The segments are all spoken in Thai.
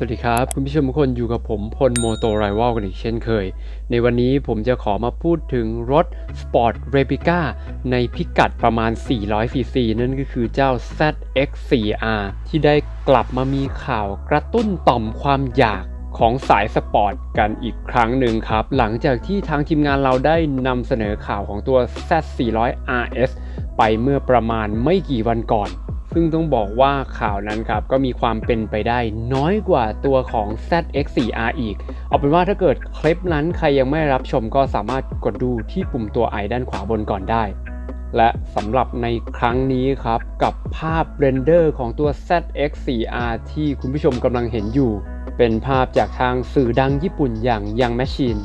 สวัสดีครับ คุณผู้ชมทุกคนอยู่กับผมพลโมโตไรว a ลกันอีกเช่นเคย ในวันนี้ผมจะขอมาพูดถึงรถ Sport Replica ในพิกัดประมาณ 400 cc นั่นก็คือเจ้า ZX4R ที่ได้กลับมามีข่าวกระตุ้นต่อมความอยากของสายสปอร์ตกันอีกครั้งหนึ่งครับ หลังจากที่ทางทีมงานเราได้นำเสนอข่าวของตัว Z400RS ไปเมื่อประมาณไม่กี่วันก่อน ซึ่งต้องบอกว่าข่าวนั้นครับก็มีความเป็นไปได้น้อยกว่าตัวของ ZX4R อีก เอาเป็นว่าถ้าเกิดคลิปนั้นใครยังไม่รับชมก็สามารถกดดูที่ปุ่มตัวไอด้านขวาบนก่อนได้ และสำหรับในครั้งนี้ครับกับภาพเรนเดอร์ของตัว ZX4R ที่คุณผู้ชมกำลังเห็นอยู่ เป็นภาพจากทางสื่อดังญี่ปุ่นอย่าง Young Machine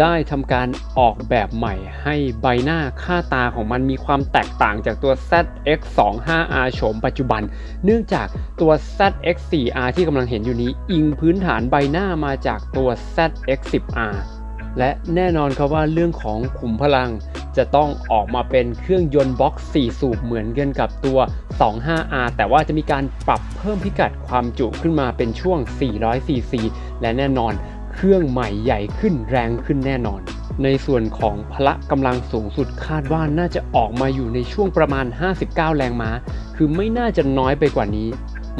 ได้ทำการออกแบบใหม่ให้ใบหน้าค่าตาของมันมีความแตกต่างจากตัว ZX25R โฉมปัจจุบัน เนื่องจากตัว ZX4R ที่กำลังเห็นอยู่นี้ อิงพื้นฐานใบหน้ามาจากตัว ZX10R และแน่นอนครับว่าเรื่องของขุมพลังจะต้องออกมาเป็นเครื่องยนต์บล็อก 4 สูบเหมือนกันกับตัว 25R แต่ว่าจะมีการปรับเพิ่มพิกัดความจุขึ้นมาเป็นช่วง 400 cc และแน่นอน เครื่องใหม่ใหญ่ขึ้นแรงขึ้นแน่นอน ในส่วนของพละกำลังสูงสุดคาดว่าน่าจะออกมาอยู่ในช่วงประมาณ 59 แรงม้า คือไม่น่าจะน้อยไปกว่านี้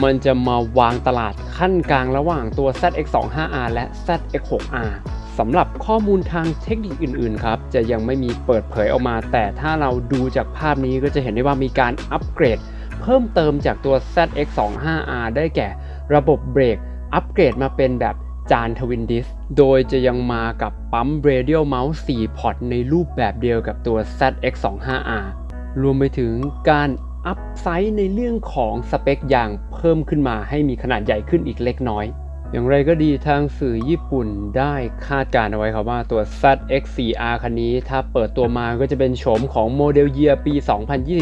มันจะมาวางตลาดขั้นกลางระหว่างตัว ZX25R และ ZX6R สำหรับข้อมูลทางเทคนิคอื่นๆ ครับ จะยังไม่มีเปิดเผยออกมา แต่ถ้าเราดูจากภาพนี้ก็จะเห็นได้ว่ามีการอัปเกรด เพิ่มเติมจากตัว ZX25R ได้แก่ ระบบเบรกอัปเกรดมาเป็นแบบ จานทวินดิส โดยจะยังมากับปั๊ม Radial Mouse 4 พอร์ตในรูปแบบเดียวกับตัว ZX25R รวมไปถึงการอัพไซส์ในเรื่องของสเปคยางเพิ่มขึ้นมาให้มีขนาดใหญ่ขึ้นอีกเล็กน้อย อย่างไรก็ดีทางสื่อญี่ปุ่นได้คาดการณ์เอาไว้ครับว่าตัว ZX4R คันนี้ ถ้าเปิดตัวมาก็จะเป็นโฉมของโมเดลเยียปี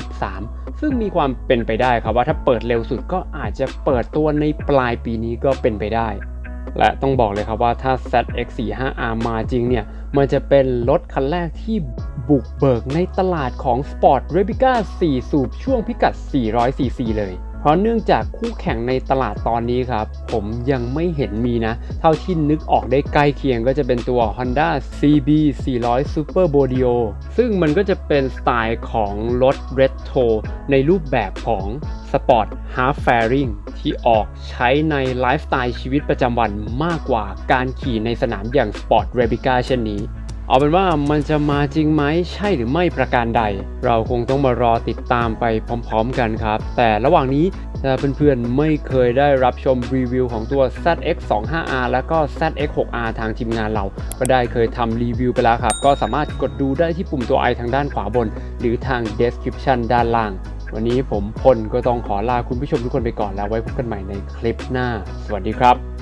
2023 ซึ่งมีความเป็นไปได้ครับว่าถ้าเปิดเร็วสุดก็อาจจะเปิดตัวในปลายปีนี้ก็เป็นไปได้ และต้องบอกเลยครับว่าถ้า ZX45R มาจริงเนี่ย มันจะเป็นรถคันแรกที่บุกเบิกในตลาดของ Sport Replica 4 สูบช่วงพิกัด 400cc เลย เพราะเนื่องจากคู่แข่งในตลาดตอนนี้ครับ ผมยังไม่เห็นมีนะ เท่าที่นึกออกได้ใกล้เคียงก็จะเป็นตัว Honda CB 400 Superbodio ซึ่งมันก็จะเป็นสไตล์ของรถ Retro ในรูปแบบของ Sport Half Fairing ที่ออกใช้ในไลฟ์สไตล์ชีวิตประจำวันมากกว่าการขี่ในสนามอย่าง Sport Replica เช่นนี้ เอาเป็นว่ามันจะมาจริงไหมใช่หรือไม่ประการใด เราคงต้องมารอติดตามไปพร้อมๆกันครับ แต่ระหว่างนี้ถ้าเพื่อนๆไม่เคยได้รับชมรีวิวของตัว ZX25R แล้วก็ ZX6R ทางทีมงานเรา ก็ได้เคยทำรีวิวไปแล้วครับ ก็สามารถกดดูได้ที่ปุ่มตัว i ทางด้านขวาบน หรือทาง description ด้านล่าง วันนี้ผมพลก็ต้องขอลาคุณผู้ชมทุกคนไปก่อนแล้วไว้พบกันใหม่ในคลิปหน้า สวัสดีครับ